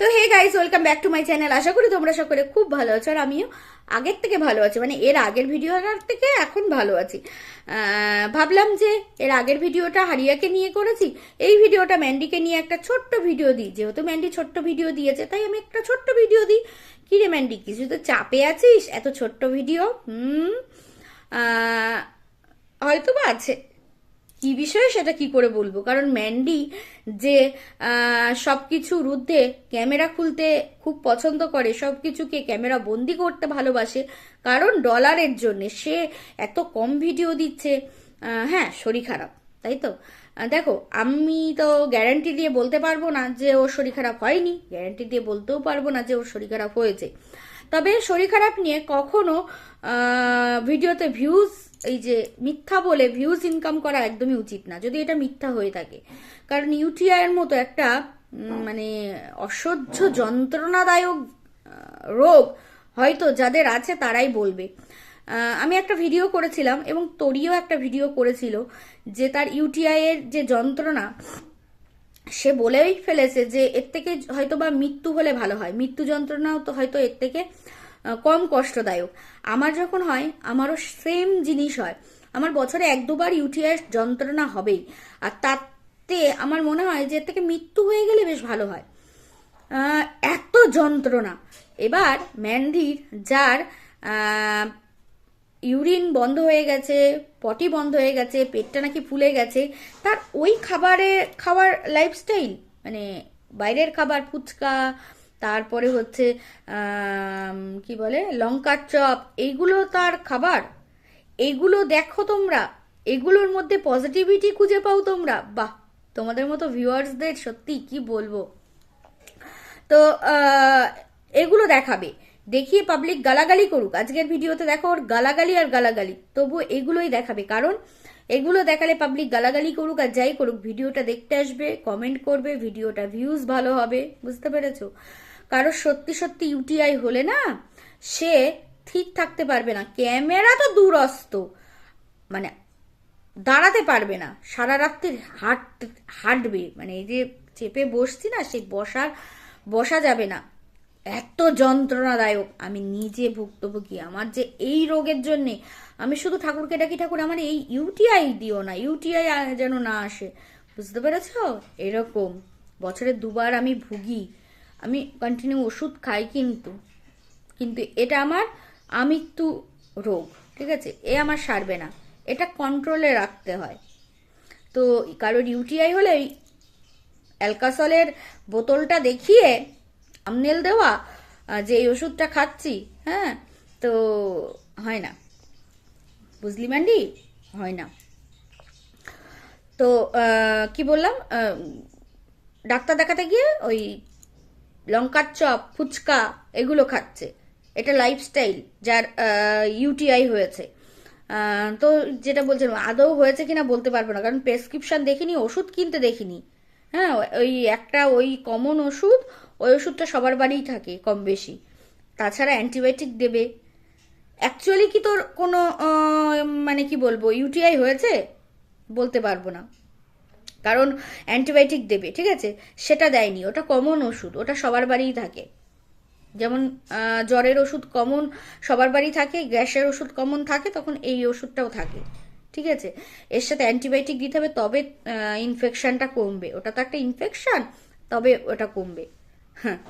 তো hey guys welcome back to my channel আশা করি তোমরা সকলে খুব ভালো আছো আর আমিও আগের থেকে ভালো আছি। মানে এর আগের ভিডিওটার থেকে এখন ভালো আছি। ভাবলাম যে এর আগের ভিডিওটা হারিয়াকে নিয়ে করেছি। এই ভিডিওটা ম্যান্ডিকে নিয়ে একটা ছোট্ট ভিডিও দিই। যেহেতু ম্যান্ডি ছোট্ট ভিডিও দিয়েছে, তাই আমি একটা ছোট্ট ভিডিও দিই। কি রে ম্যান্ডি, কিছু তো চাপে আছিস? এত ছোট্ট ভিডিও? হুম? হয়তো বা আছে। কি বিষয়ে সেটা কি করে বলব? কারণ ম্যান্ডি যে সব কিছুর ঊর্ধ্বে ক্যামেরা খুলতে খুব পছন্দ করে সব কিছুকে ক্যামেরা বন্দি করতে ভালোবাসে, কারণ ডলারের জন্যে সে এত কম ভিডিও দিচ্ছে হ্যাঁ শরীর খারাপ, তাই তো? দেখো, আমি তো গ্যারান্টি দিয়ে বলতে পারব না যে ওর শরীর খারাপ হয়নি গ্যারান্টি দিয়ে বলতেও পারব না যে ওর শরীর খারাপ হয়েছে। তবে শরীর খারাপ নিয়ে কখনো ভিডিওতে ভিউজ এই যে মিথ্যা বলে ভিউজ ইনকাম করা একদমই উচিত না, যদি এটা মিথ্যা হয়ে থাকে। কারণ ইউটিআই এর মতো একটা মানে অসহ্য যন্ত্রণাদায়ক রোগ হয়তো যাদের আছে তারাই বলবে। আমি একটা ভিডিও করেছিলাম এবং তরিও একটা ভিডিও করেছিল যে তার ইউটিআই এর যে যন্ত্রণা, সে বলেই ফেলেছে যে এর থেকে হয়তো বা মৃত্যু হলে ভালো হয়। মৃত্যু যন্ত্রণাও তো হয়তো এর থেকে কম কষ্টদায়ক। আমার যখন হয়, আমারও সেম জিনিস হয়। আমার বছরে এক দুবার ইউটিআই যন্ত্রণা হবেই। আর তাতে আমার মনে হয় যে, এর থেকে মৃত্যু হয়ে গেলে বেশ ভালো হয়। এত যন্ত্রণা। এবার ম্যান্ডির, যার ইউরিন বন্ধ হয়ে গেছে, পটি বন্ধ হয়ে গেছে, পেটটা নাকি ফুলে গেছে, তার ওই খাবারে, খাওয়ার লাইফস্টাইল মানে বাইরের খাবার, ফুচকা তারপরে হচ্ছে কি বলে, লঙ্কার চপ, এইগুলো তার খাবার। এইগুলো দেখো তোমরা, এগুলোর মধ্যে পজিটিভিটি খুঁজে পাও তোমরা। বাহ, তোমাদের মতো ভিউয়ার্সদের সত্যি কি বলব? তো এগুলো দেখাবে। দেখিয়ে পাবলিক গালাগালি করুক। আজকের ভিডিওতে দেখো ওর গালাগালি আর গালাগালি। তবু এগুলোই দেখাবে। কারণ এগুলো দেখালে পাবলিক গালাগালি করুক আর যাই করুক ভিডিওটা দেখতে আসবে কমেন্ট করবে ভিডিওটা ভিউজ ভালো হবে। বুঝতে পেরেছ? কারও সত্যি সত্যি ইউটিআই হলে না সে ঠিক থাকতে পারবে না। ক্যামেরা তো দূরস্ত। মানে দাঁড়াতে পারবে না। সারা রাত্রি হাঁট, হাঁটবে। মানে এই যে চেপে বসছি না সেই বসার, বসা যাবে না। এত যন্ত্রণাদায়ক। আমি নিজে ভুক্তভোগী। আমার যে এই রোগের জন্যে আমি শুধু ঠাকুরকে ডাকি, ঠাকুর আমার এই ইউটিআই দিও না। ইউটিআই যেন না আসে। বুঝতে পেরেছ? এরকম। বছরে দুবার আমি ভুগি। আমি কন্টিনিউ ওষুধ খাই কিন্তু কিন্তু এটা আমার আমৃত্যু রোগ, ঠিক আছে? এ আমার সারবে না। এটা কন্ট্রোলে রাখতে হয়। তো কারোর ইউটিআই হলে ওই অ্যালকাসলের বোতলটা দেখিয়ে আমনেল দেওয়া যে এই ওষুধটা খাচ্ছি হ্যাঁ? তো হয় না। বুঝলি ম্যান্ডি হয় না। তো কি বললাম? ডাক্তার দেখাতে গিয়ে ওই লঙ্কার চপ, ফুচকা এগুলো খাচ্ছে। এটা লাইফস্টাইল যার ইউটিআই হয়েছে। তো যেটা বলছিলাম আদৌ হয়েছে কিনা বলতে পারব না, কারণ প্রেসক্রিপশন দেখিনি, ওষুধ কিনতে দেখিনি। হ্যাঁ ওই একটা, ওই কমন ওষুধ, ওই ওষুধটা সবার বাড়িই থাকে কম বেশি। তাছাড়া অ্যান্টিবায়োটিক দেবে। অ্যাকচুয়ালি কি তোর কোনো মানে কি বলব ইউটিআই হয়েছে? বলতে পারব না। কারণ অ্যান্টিবায়োটিক দেবে, ঠিক আছে? সেটা দেয়নি, ওটা কমন ওষুধ, ওটা সবার বাড়িই থাকে। যেমন জ্বরের ওষুধ কমন সবার বাড়ি থাকে, গ্যাসের ওষুধ কমন থাকে, তখন এই ওষুধটাও থাকে, ঠিক আছে? এর সাথে অ্যান্টিবায়োটিক দিতে হবে, তবে ইনফেকশনটা কমবে। ওটা তো একটা ইনফেকশন তবে ওটা কমবে। হ্যাঁ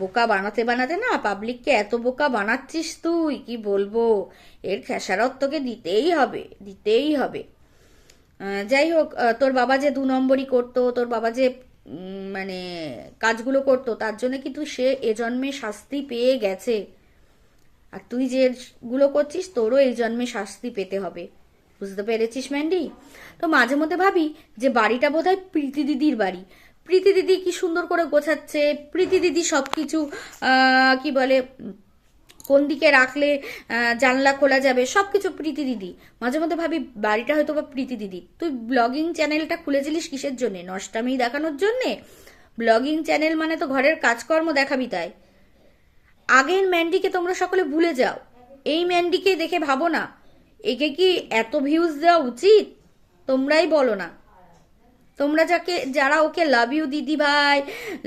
বোকা বানাতে বানাতে না পাবলিককে এত বোকা বানাচ্ছিস তুই, কি বলব? এর খেসারত তোকে দিতেই হবে দিতেই হবে। যাই হোক তোর বাবা যে দু নম্বরই করতো, তোর বাবা যে মানে কাজগুলো করতো, তার জন্য কিন্তু সে এ জন্মে শাস্তি পেয়ে গেছে। আর তুই যেগুলো করছিস, তোরও এই জন্মে শাস্তি পেতে হবে। বুঝতে পেরেছিস, ম্যান্ডি? তো মাঝে মধ্যে ভাবি যে বাড়িটা বোধহয় প্রীতি দিদির বাড়ি। প্রীতি দিদি কি সুন্দর করে গোছাচ্ছে, প্রীতি দিদি সব কিছু কি বলে কোন দিকে রাখলে জানলা খোলা যাবে সব কিছু প্রীতি দিদি। মাঝে মধ্যে ভাবি, বাড়িটা হয়তো বা প্রীতি দিদি। তুই ব্লগিং চ্যানেলটা খুলেছিলিস কিসের জন্যে? নষ্টামি দেখানোর জন্যে? ব্লগিং চ্যানেল মানে তো ঘরের কাজকর্ম দেখাবি তাই। আগের ম্যান্ডিকে তোমরা সকলে ভুলে যাও। এই ম্যান্ডিকে দেখে ভাবো না, একে কি এত ভিউজ দেওয়া উচিত? তোমরাই বলো না। তোমরা যাকে, যারা ওকে লাভ ইউ দিদি ভাই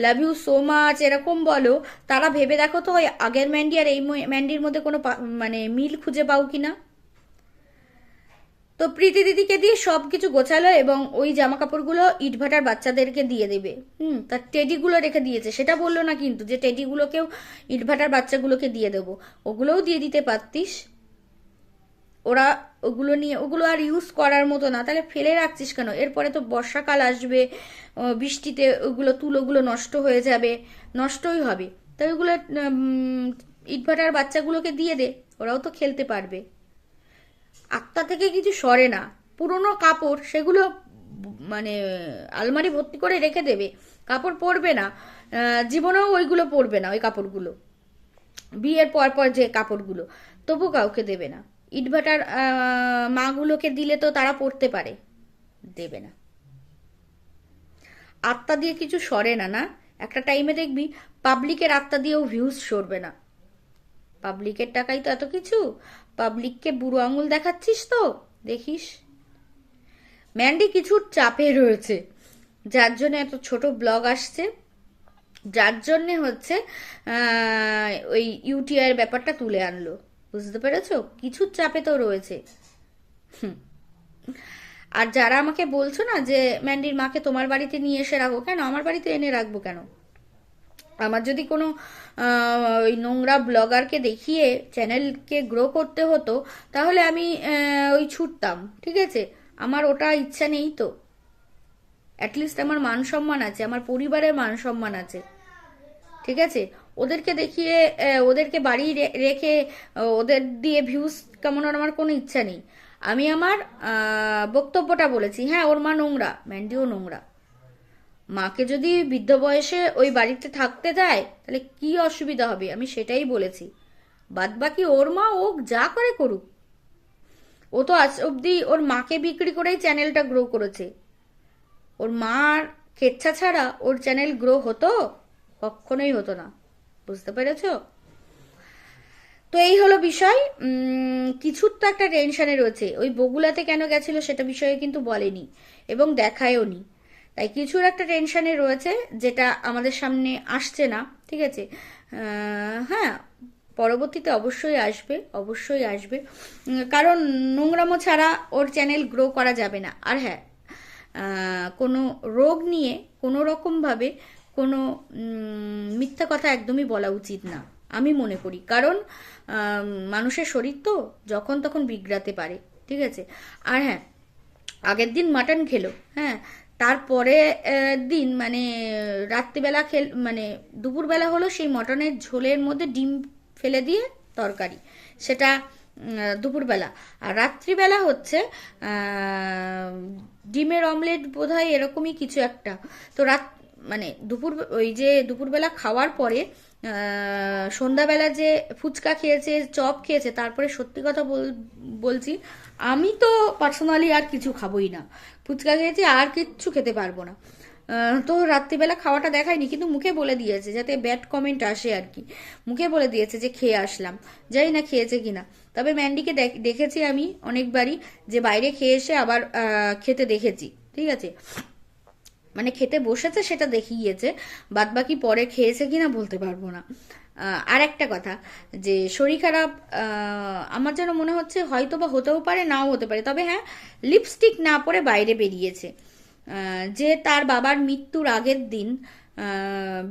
লাভ ইউ সো মাচ এরকম বলো, তারা ভেবে দেখো তো ওই আগের ম্যান্ডি আর এই ম্যান্ডির মধ্যে কোনো মানে মিল খুঁজে পাও কি না তো প্রীতি দিদিকে দিয়ে সব কিছু গোছালো এবং ওই জামা কাপড়গুলো ইটভাটার বাচ্চাদেরকে দিয়ে দেবে। হুম, তার টেডিগুলো রেখে দিয়েছে। সেটা বলল না কিন্তু যে টেডিগুলোকেও ইটভাটার বাচ্চাগুলোকে দিয়ে দেবো। ওগুলোও দিয়ে দিতে পারতিস? ওরা ওগুলো নিয়ে, ওগুলো আর ইউজ করার মতো না। তাহলে ফেলে রাখছিস কেন? এরপরে তো বর্ষাকাল আসবে বৃষ্টিতে ওগুলো তুলোগুলো নষ্ট হয়ে যাবে, নষ্টই হবে। তাই ওগুলো ইটভাটার বাচ্চাগুলোকে দিয়ে দে, ওরাও তো খেলতে পারবে। আত্মা থেকে কিছু সরে না। পুরনো কাপড়, সেগুলো মানে আলমারি ভর্তি করে রেখে দেবে। কাপড় পরবে না। জীবনেও ওইগুলো পরবে না, ওই কাপড়গুলো। বিয়ের পর পর যে কাপড়গুলো, তবু কাউকে দেবে না। ইটভাটার মাগুলোকে দিলে তো তারা পড়তে পারে। দেবে না। আত্মা দিয়ে কিছু সরে না না? একটা টাইমে দেখবি পাবলিকের আত্মা দিয়েও ভিউজ সরবে না। পাবলিকের টাকাই তো এত কিছু। পাবলিককে বুড়ো আঙুল দেখাচ্ছিস তো, দেখিস? ম্যান্ডি কিছু চাপে রয়েছে। যার জন্য এত ছোট ব্লগ আসছে। যার জন্যে হচ্ছে ওই ইউটিআই এর ব্যাপারটা তুলে আনলো। বুঝতে পেরেছ? কিছু চাপে তো রয়েছে। আর যারা আমাকে বলছো না যে, ম্যান্ডির মাকে তোমার বাড়িতে নিয়ে এসে রাখো কেন? আমার বাড়িতে এনে রাখব কেন? আমার যদি কোনো ওই নোংরা ব্লগারকে দেখিয়ে চ্যানেলকে গ্রো করতে হতো, তাহলে আমি ওই ছুটতাম, ঠিক আছে? আমার ওটা ইচ্ছা নেই তো। অ্যাটলিস্ট আমার মান সম্মান আছে, আমার পরিবারের মান সম্মান আছে, ঠিক আছে? ওদেরকে দেখিয়ে ওদেরকে বাড়ি রেখে ওদের দিয়ে ভিউজ কামানোর আমার কোনো ইচ্ছা নেই। আমি আমার বক্তব্যটা বলেছি হ্যাঁ ওর মা নোংরা ম্যান্ডিও নোংরা। মাকে যদি বৃদ্ধ বয়সে ওই বাড়িতে থাকতে দেয়, তাহলে কি অসুবিধা হবে? আমি সেটাই বলেছি। বাদ বাকি ওর মা ও যা করে করুক। ও তো আজ অব্দি ওর মাকে বিক্রি করেই চ্যানেলটা গ্রো করেছে। ওর মার কেচ্ছা ছাড়া ওর চ্যানেল গ্রো হতো? কখনোই হতো না। বুঝতে পেরেছ? তো এই হলো বিষয়। কিছুর তো একটা টেনশনে রয়েছে। ওই বগুলাতে কেন গেছিল সেটা বিষয়ে কিন্তু বলেনি এবং দেখায়ও নি। তাই কিছুর একটা টেনশনে রয়েছে যেটা আমাদের সামনে আসছে না, ঠিক আছে? হ্যাঁ পরবর্তীতে অবশ্যই আসবে অবশ্যই আসবে। কারণ নোংরামো ছাড়া ওর চ্যানেল গ্রো করা যাবে না। আর হ্যাঁ কোনো রোগ নিয়ে কোনো রকমভাবে কোনো মিথ্যা কথা একদমই বলা উচিত না, আমি মনে করি। কারণ মানুষের শরীর তো যখন তখন বিগড়াতে পারে, ঠিক আছে? আর হ্যাঁ আগের দিন মাটন খেলো হ্যাঁ? তারপরে দিন মানে রাত্রিবেলা খেল মানে দুপুরবেলা হলো সেই মটনের ঝোলের মধ্যে ডিম ফেলে দিয়ে তরকারি, সেটা দুপুরবেলা। আর রাত্রিবেলা হচ্ছে ডিমের অমলেট বোধ হয় এরকমই কিছু একটা। তো রাত মানে দুপুর, ওই যে দুপুরবেলা খাওয়ার পরে সন্ধ্যাবেলা যে ফুচকা খেয়েছে, চপ খেয়েছে, তারপরে সত্যি কথা বল- বলছি, আমি তো পার্সোনালি আর কিছু খাবোই না। ফুচকা খেয়েছি, আর কিচ্ছু খেতে পারব না। তো রাত্রিবেলা খাওয়াটা দেখায়নি, কিন্তু মুখে বলে দিয়েছে, যাতে ব্যাড কমেন্ট আসে আর কি। মুখে বলে দিয়েছে যে খেয়ে আসলাম। যাই না খেয়েছে কিনা। তবে ম্যান্ডিকে দেখ- দেখেছি আমি অনেকবারই যে বাইরে খেয়ে এসে আবার খেতে দেখেছি। ঠিক আছে? মানে খেতে বসেছে সেটা দেখিয়েছে বাদ বাকি পরে খেয়েছে কিনা বলতে পারব না। আর একটা কথা, যে শরীর খারাপ আমার যেন মনে হচ্ছে হয়তো বা হতেও পারে, নাও হতে পারে। তবে হ্যাঁ লিপস্টিক না পরে বাইরে বেরিয়েছে। যে তার বাবার মৃত্যুর আগের দিন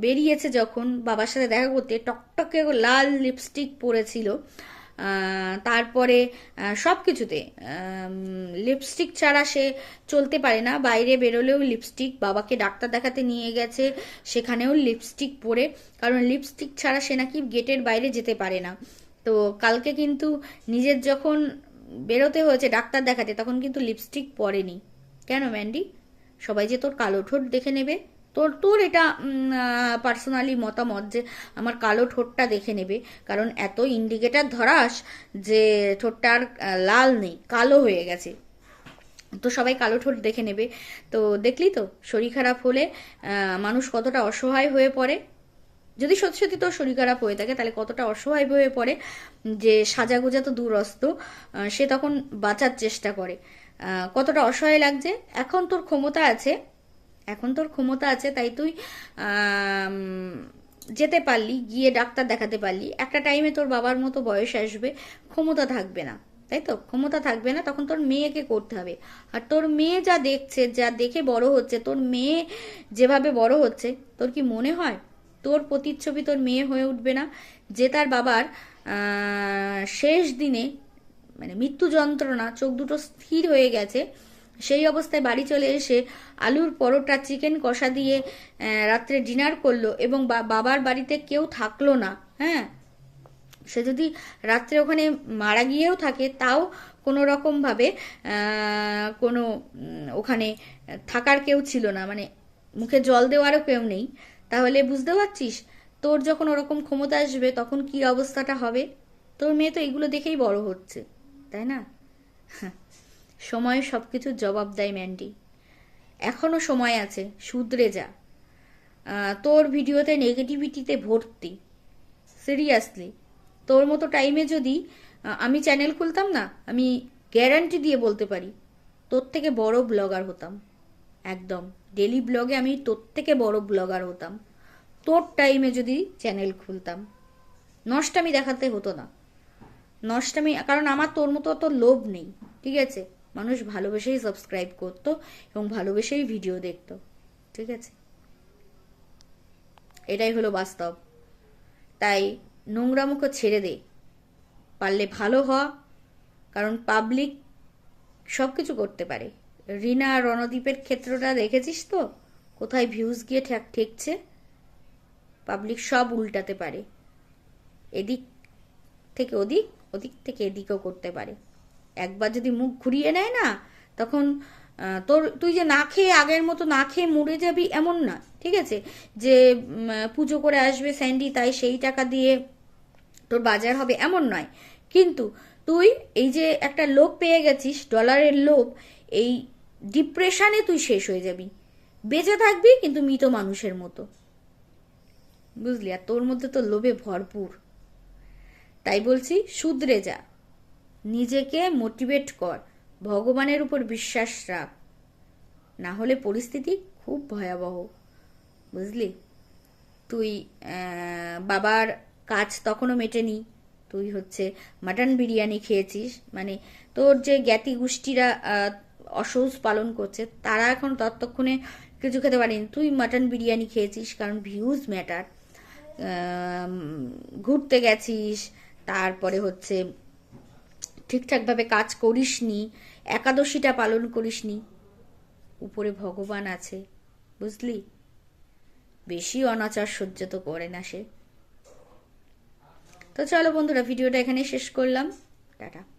বেরিয়েছে যখন বাবার সাথে দেখা করতে, টকটকে লাল লিপস্টিক পরেছিল। তারপরে সব কিছুতে লিপস্টিক ছাড়া সে চলতে পারে না। বাইরে বেরোলেও লিপস্টিক বাবাকে ডাক্তার দেখাতে নিয়ে গেছে, সেখানেও লিপস্টিক পরে। কারণ লিপস্টিক ছাড়া সে নাকি গেটের বাইরে যেতে পারে না। তো কালকে কিন্তু নিজের যখন বেরোতে হয়েছে ডাক্তার দেখাতে, তখন কিন্তু লিপস্টিক পরেনি। কেন ম্যান্ডি সবাই যে তোর কালো ঠোঁট দেখে নেবে। তোর তোর এটা পার্সোনালি মতামত যে আমার কালো ঠোঁটটা দেখে নেবে। কারণ এত ইন্ডিকেটার ধরাস যে ঠোঁটটা আর লাল নেই, কালো হয়ে গেছে। তো সবাই কালো ঠোঁট দেখে নেবে। তো দেখলি তো, শরীর খারাপ হলে মানুষ কতটা অসহায় হয়ে পড়ে? যদি সত্যি সত্যি তোর শরীর খারাপ হয়ে থাকে, তাহলে কতটা অসহায় হয়ে পড়ে? যে সাজাগোজা তো দূরস্ত সে তখন বাঁচার চেষ্টা করে। কতটা অসহায় লাগছে? এখন তোর ক্ষমতা আছে এখন তোর ক্ষমতা আছে, তাই তুই যেতে পারলি, গিয়ে ডাক্তার দেখাতে পারলি। একটা টাইমে তোর বাবার মতো বয়স আসবে, ক্ষমতা থাকবে না, তাই তো? ক্ষমতা থাকবে না, তখন তোর মেয়েকে করতে হবে। আর তোর মেয়ে যা দেখছে, যা দেখে বড় হচ্ছে, তোর মেয়ে যেভাবে বড় হচ্ছে, তোর কি মনে হয়? তোর প্রতিচ্ছবি তোর মেয়ে হয়ে উঠবে না? যে তার বাবার শেষ দিনে মানে মৃত্যু যন্ত্রণা, চোখ দুটো স্থির হয়ে গেছে সেই অবস্থায় বাড়ি চলে এসে আলুর পরোটা চিকেন কষা দিয়ে রাত্রে ডিনার করল এবং বাবার বাড়িতে কেউ থাকল না হ্যাঁ? সে যদি রাত্রে ওখানে মারা গিয়েও থাকে, তাও কোনো রকমভাবে কোনো ওখানে থাকার কেউ ছিল না। মানে মুখে জল দেওয়ারও কেউ নেই। তাহলে বুঝতে পারছিস, তোর যখন ওরকম ক্ষমতা আসবে, তখন কি অবস্থাটা হবে? তোর মেয়ে তো এগুলো দেখেই বড় হচ্ছে, তাই না? সময় সব কিছুর জবাব দেয় ম্যান্ডি। এখনও সময় আছে, শুধরে যা। তোর ভিডিওতে নেগেটিভিটিতে ভর্তি। সিরিয়াসলি তোর মতো টাইমে যদি আমি চ্যানেল খুলতাম না, আমি গ্যারান্টি দিয়ে বলতে পারি, তোর থেকে বড় ব্লগার হতাম। একদম। ডেলি ব্লগে আমি তোর থেকে বড় ব্লগার হতাম। তোর টাইমে যদি চ্যানেল খুলতাম। নষ্টামি দেখাতে হতো না। নষ্টামি, কারণ আমার তোর মতো অত লোভ নেই, ঠিক আছে? মানুষ ভালোবেসেই সাবস্ক্রাইব করতো এবং ভালোবেসেই ভিডিও দেখতো। ঠিক আছে? এটাই হলো বাস্তব। তাই নোংরা মুখো ছেড়ে দে। পারলে ভালো হ, কারণ পাবলিক সব কিছু করতে পারে। রিনা আর রণদীপের ক্ষেত্রটা দেখেছিস তো? কোথায় ভিউজ গিয়ে ঠেক, ঠেকছে? পাবলিক সব উল্টাতে পারে। এদিক থেকে ওদিক ওদিক থেকে এদিকেও করতে পারে। একবার যদি মুখ ঘুরিয়ে নেয় না, তখন তোর, তুই যে না খেয়ে আগের মতো না খেয়ে মরে যাবি এমন না, ঠিক আছে? যে পুজো করে আসবে স্যান্ডি, তাই সেই টাকা দিয়ে তোর বাজার হবে এমন নয়। কিন্তু তুই এই যে একটা লোভ পেয়ে গেছিস, ডলারের লোভ এই ডিপ্রেশনে তুই শেষ হয়ে যাবি। বেঁচে থাকবি কিন্তু মৃত মানুষের মতো। বুঝলি? আর তোর মধ্যে তো লোভে ভরপুর। তাই বলছি, শুধরে যা। নিজেকে মোটিভেট কর। ভগবানের উপর বিশ্বাস রাখ। না হলে পরিস্থিতি খুব ভয়াবহ। বুঝলি? তুই বাবার কাজ তখনও মেটেনি। তুই হচ্ছে মাটন বিরিয়ানি খেয়েছিস। মানে তোর যে জ্ঞাতি গোষ্ঠীরা অসৌচ পালন করছে, তারা এখন ততক্ষণে কিছু খেতে পারেনি। তুই মাটন বিরিয়ানি খেয়েছিস কারণ ভিউজ ম্যাটার ঘুরতে গেছিস। তারপরে হচ্ছে ঠিকঠাকভাবে কাজ করিসনি, একাদশীটা পালন করিসনি। উপরে ভগবান আছে, বুঝলি? বেশি অনাচার সহ্য তো করে না সে। তো চলো বন্ধুরা, ভিডিওটা এখানে শেষ করলাম। টাটা।